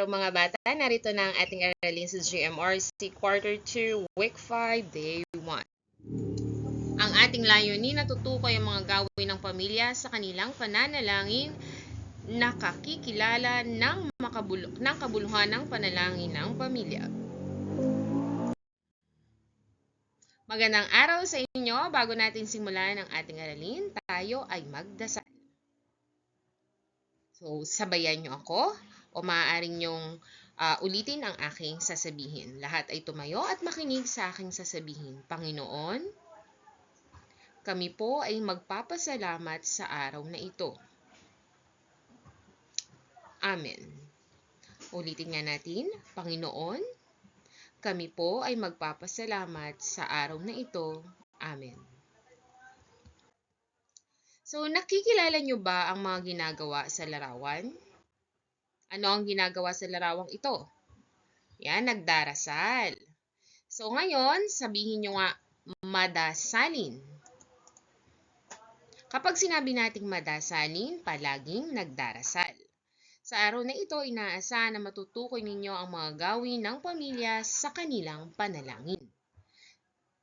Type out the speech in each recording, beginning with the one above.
araw mga bata, narito na ang ating aralin sa GMRC Quarter 2, Week 5, Day 1. Ang ating layunin na tutukoy ang mga gawin ng pamilya sa kanilang pananalangin nakakikilala ng, makabul- ng kabuluhan ng panalangin ng pamilya. Magandang araw sa inyo. Bago natin simulan ang ating aralin, tayo ay magdasal. So, sabayan nyo ako o maaaring nyong ah, ulitin ang aking sasabihin. Lahat ay tumayo at makinig sa aking sasabihin. Panginoon, kami po ay magpapasalamat sa araw na ito. Amen. Ulitin nga natin, Panginoon, kami po ay magpapasalamat sa araw na ito. Amen. So, nakikilala nyo ba ang mga ginagawa sa larawan? Ano ang ginagawa sa larawang ito? Yan, nagdarasal. So, ngayon, sabihin nyo nga, madasalin. Kapag sinabi nating madasalin, palaging nagdarasal. Sa araw na ito, inaasahan na matutukoy ninyo ang mga gawin ng pamilya sa kanilang panalangin.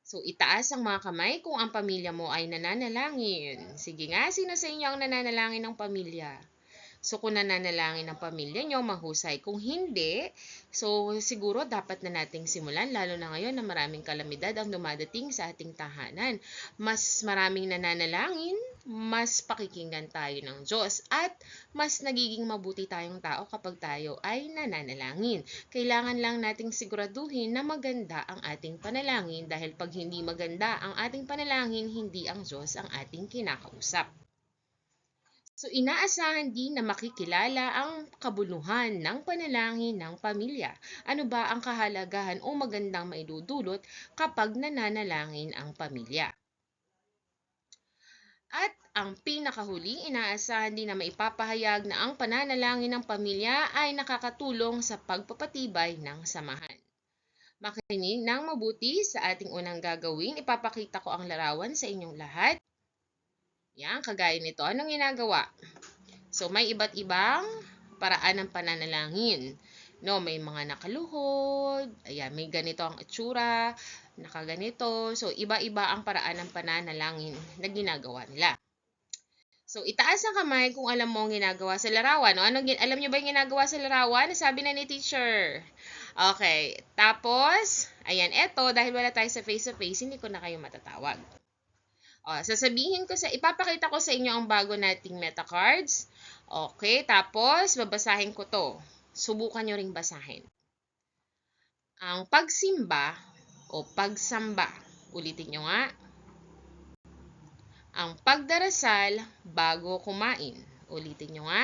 So, itaas ang mga kamay kung ang pamilya mo ay nananalangin. Sige nga, sino sa inyo ang nananalangin ng pamilya? So, kung nananalangin ng pamilya nyo, mahusay. Kung hindi, so siguro dapat na nating simulan, lalo na ngayon na maraming kalamidad ang dumadating sa ating tahanan. Mas maraming nananalangin, mas pakikinggan tayo ng Diyos, at mas nagiging mabuti tayong tao kapag tayo ay nananalangin. Kailangan lang nating siguraduhin na maganda ang ating panalangin dahil pag hindi maganda ang ating panalangin, hindi ang Diyos ang ating kinakausap. So, inaasahan din na makikilala ang kabuluhan ng panalangin ng pamilya. Ano ba ang kahalagahan o magandang maidudulot kapag nananalangin ang pamilya? At ang pinakahuli, inaasahan din na maipapahayag na ang pananalangin ng pamilya ay nakakatulong sa pagpapatibay ng samahan. Makinig ng mabuti sa ating unang gagawin. Ipapakita ko ang larawan sa inyong lahat. Yan, kagaya nito. Anong ginagawa? So, may iba't ibang paraan ng pananalangin. No, may mga nakaluhod, ayan, may ganito ang itsura, nakaganito. So, iba-iba ang paraan ng pananalangin na ginagawa nila. So, itaas ang kamay kung alam mo ang ginagawa sa larawan. No? Ano, alam nyo ba yung ginagawa sa larawan? Sabi na ni teacher. Okay. Tapos, ayan, eto, dahil wala tayo sa face-to-face, hindi ko na kayo matatawag. O, sasabihin ko sa, ipapakita ko sa inyo ang bago nating meta cards. Okay, tapos babasahin ko to. Subukan nyo ring basahin. Ang pagsimba o pagsamba. Ulitin nyo nga. Ang pagdarasal bago kumain. Ulitin nyo nga.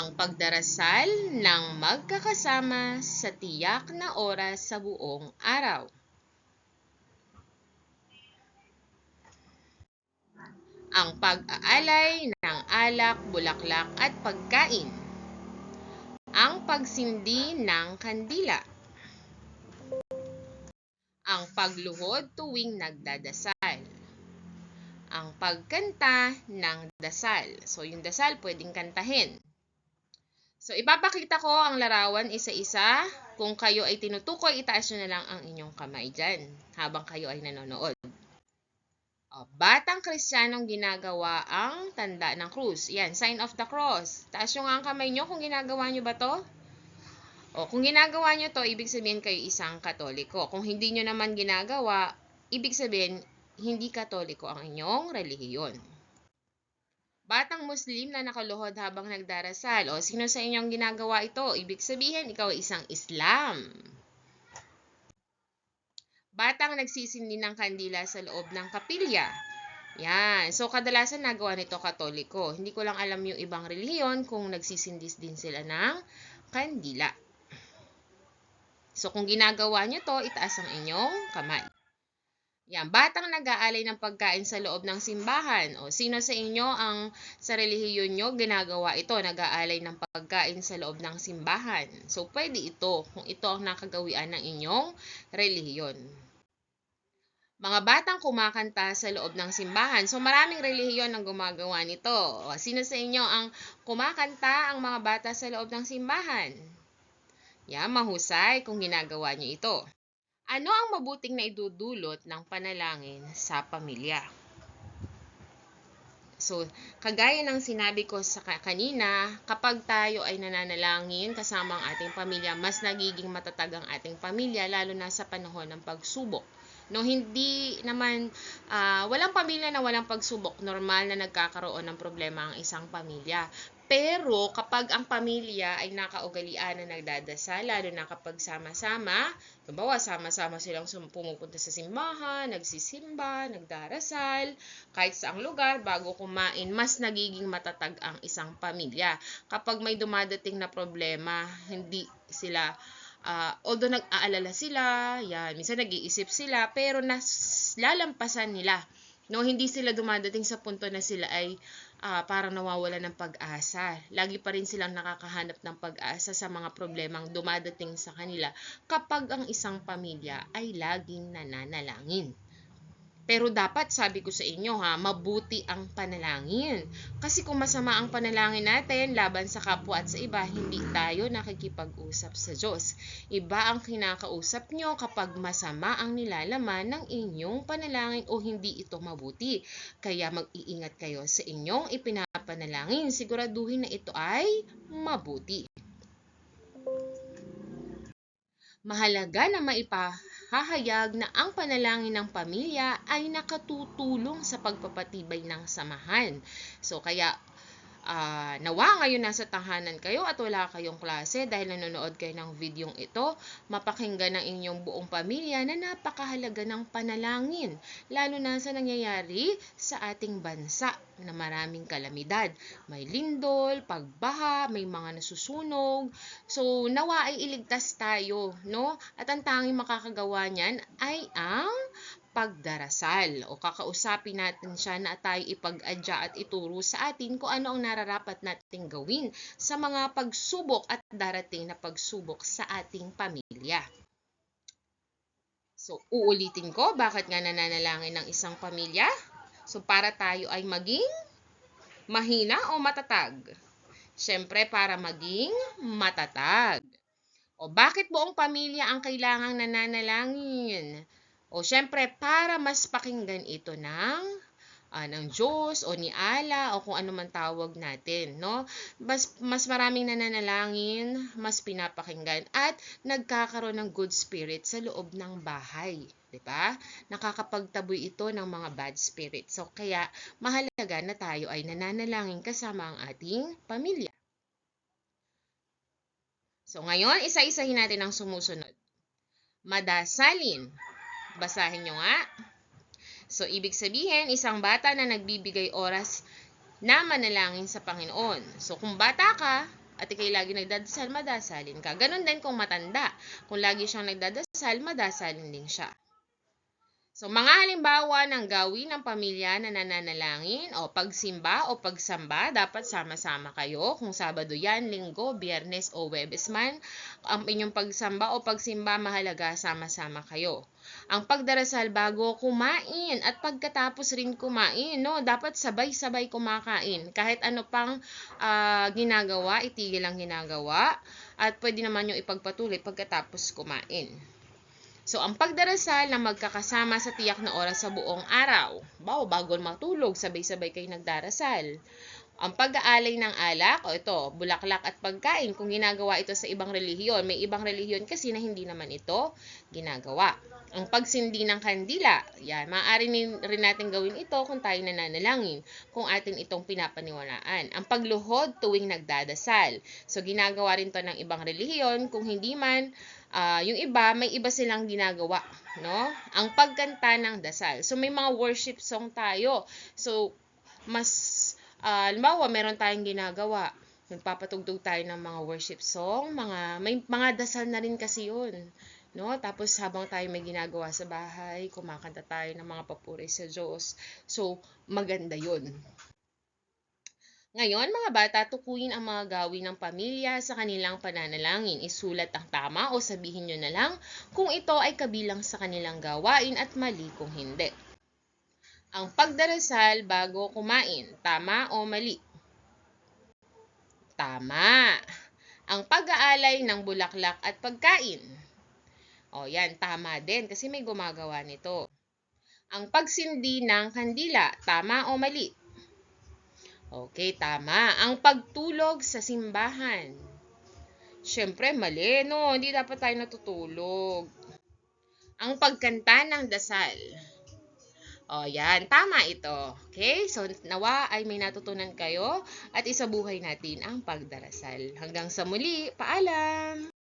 Ang pagdarasal ng magkakasama sa tiyak na oras sa buong araw. Ang pag-aalay ng alak, bulaklak at pagkain, ang pagsindi ng kandila, ang pagluhod tuwing nagdadasal, ang pagkanta ng dasal. So, yung dasal pwedeng kantahin. So, ipapakita ko ang larawan isa-isa. Kung kayo ay tinutukoy, itaas nyo na lang ang inyong kamay dyan habang kayo ay nanonood. O, batang kristyanong ginagawa ang tanda ng krus. Yan, sign of the cross. Taas nyo nga ang kamay nyo kung ginagawa nyo ba to. O, kung ginagawa nyo to, ibig sabihin kayo isang katoliko. Kung hindi nyo naman ginagawa, ibig sabihin, hindi katoliko ang inyong relihiyon. Batang Muslim na nakaluhod habang nagdarasal. O, sino sa inyong ginagawa ito? Ibig sabihin, ikaw ay isang Islam. Batang nagsisindi ng kandila sa loob ng kapilya. Yan. So, kadalasan nagawa nito katoliko. Hindi ko lang alam yung ibang relihiyon kung nagsisindis din sila ng kandila. So, kung ginagawa nyo to, itaas ang inyong kamay. Yan. Batang nag-aalay ng pagkain sa loob ng simbahan. O, sino sa inyo ang sa relihiyon nyo ginagawa ito? Nag-aalay ng pagkain sa loob ng simbahan. So, pwede ito kung ito ang nakagawian ng inyong relihiyon. Mga batang kumakanta sa loob ng simbahan. So maraming relihiyon ang gumagawa nito. O, Sino sa inyo ang kumakanta ang mga bata sa loob ng simbahan? Yan, mahusay kung ginagawa niyo ito. Ano ang mabuting na idudulot ng panalangin sa pamilya? So, kagaya ng sinabi ko sa ka- kanina, kapag tayo ay nananalangin kasama ang ating pamilya, mas nagiging matatag ang ating pamilya, lalo na sa panahon ng pagsubok. No, hindi naman, ah, walang pamilya na walang pagsubok. Normal na nagkakaroon ng problema ang isang pamilya. Pero kapag ang pamilya ay nakaugalian na nagdadasal, lalo na kapag sama-sama, Halimbawa, sama-sama silang pumupunta sa simbahan, nagsisimba, nagdarasal, kahit saang lugar, bago kumain, mas nagiging matatag ang isang pamilya. Kapag may dumadating na problema, hindi sila, ah, although nag-aalala sila, yan, minsan nag-iisip sila, pero nas, lalampasan nila. No, hindi sila dumadating sa punto na sila ay ah, parang nawawala ng pag-asa. Lagi pa rin silang nakakahanap ng pag-asa sa mga problemang dumadating sa kanila kapag ang isang pamilya ay laging nananalangin. Pero dapat, sabi ko sa inyo ha, mabuti ang panalangin. Kasi kung masama ang panalangin natin laban sa kapwa at sa iba, hindi tayo nakikipag-usap sa Diyos. Iba ang kinakausap nyo kapag masama ang nilalaman ng inyong panalangin o hindi ito mabuti. Kaya mag-iingat kayo sa inyong ipinapanalangin. Siguraduhin na ito ay mabuti. Mahalaga na maipahahayag na ang panalangin ng pamilya ay nakatutulong sa pagpapatibay ng samahan. So kaya ah, nawa ngayon nasa tahanan kayo at wala kayong klase dahil nanonood kayo ng videong ito, mapakinggan ng inyong buong pamilya na napakahalaga ng panalangin, lalo na sa nangyayari sa ating bansa na maraming kalamidad. May lindol, pagbaha, may mga nasusunog. So, nawa ay iligtas tayo, no? At ang tanging makakagawa niyan ay ang pagdarasal o kakausapin natin siya na tayo ipag-adya at ituro sa atin kung ano ang nararapat nating gawin sa mga pagsubok at darating na pagsubok sa ating pamilya. So, uulitin ko, bakit nga nananalangin ng isang pamilya? So, para tayo ay maging mahina o matatag? Siyempre, para maging matatag. O bakit buong pamilya ang kailangang nananalangin? O syempre, para mas pakinggan ito ng ah, ng Diyos o ni Allah o kung ano man tawag natin, no? Mas, mas maraming nananalangin, mas pinapakinggan at nagkakaroon ng good spirit sa loob ng bahay. 'di ba? Nakakapagtaboy ito ng mga bad spirit. So kaya mahalaga na tayo ay nananalangin kasama ang ating pamilya. So ngayon, isa-isahin natin ang sumusunod. Madasalin. Basahin nyo nga. So, ibig sabihin, isang bata na nagbibigay oras na manalangin sa Panginoon. So, kung bata ka, at ikay lagi nagdadasal, madasalin ka. Ganon din kung matanda. Kung lagi siyang nagdadasal, madasalin din siya. So, mga halimbawa ng gawin ng pamilya na nananalangin o pagsimba o pagsamba, dapat sama-sama kayo. Kung Sabado yan, Linggo, Biyernes o Webes ang inyong pagsamba o pagsimba, mahalaga sama-sama kayo. Ang pagdarasal bago kumain at pagkatapos rin kumain, no? Dapat sabay-sabay kumakain. Kahit ano pang ah, ginagawa, itigil ang ginagawa at pwede naman yung ipagpatuloy pagkatapos kumain. So, ang pagdarasal na magkakasama sa tiyak na oras sa buong araw. Bawo, bago matulog, sabay-sabay kayo nagdarasal. Ang pag-aalay ng alak, o ito, bulaklak at pagkain, kung ginagawa ito sa ibang relihiyon. May ibang relihiyon kasi na hindi naman ito ginagawa. Ang pagsindi ng kandila, yan, maaari rin natin gawin ito kung tayo nananalangin, kung atin itong pinapaniwalaan. Ang pagluhod tuwing nagdadasal. So, ginagawa rin to ng ibang relihiyon, kung hindi man, ah, yung iba, may iba silang ginagawa, no? Ang pagkanta ng dasal. So, may mga worship song tayo. So, mas, ah, halimbawa, meron tayong ginagawa. Nagpapatugtog tayo ng mga worship song, mga, may mga dasal na rin kasi yun. No? Tapos habang tayo may ginagawa sa bahay, kumakanta tayo ng mga papuri sa Diyos. So, maganda yun. Ngayon, mga bata, tukuyin ang mga gawin ng pamilya sa kanilang pananalangin. Isulat ang tama o sabihin nyo na lang kung ito ay kabilang sa kanilang gawain at mali kung hindi. Ang pagdarasal bago kumain, tama o mali? Tama. Ang pag-aalay ng bulaklak at pagkain. O yan, tama din kasi may gumagawa nito. Ang pagsindi ng kandila, tama o mali? Okay, tama. Ang pagtulog sa simbahan. Siyempre, mali, no? Hindi dapat tayo natutulog. Ang pagkanta ng dasal. O, yan. Tama ito. Okay? So, nawa ay may natutunan kayo at isabuhay natin ang pagdarasal. Hanggang sa muli, paalam!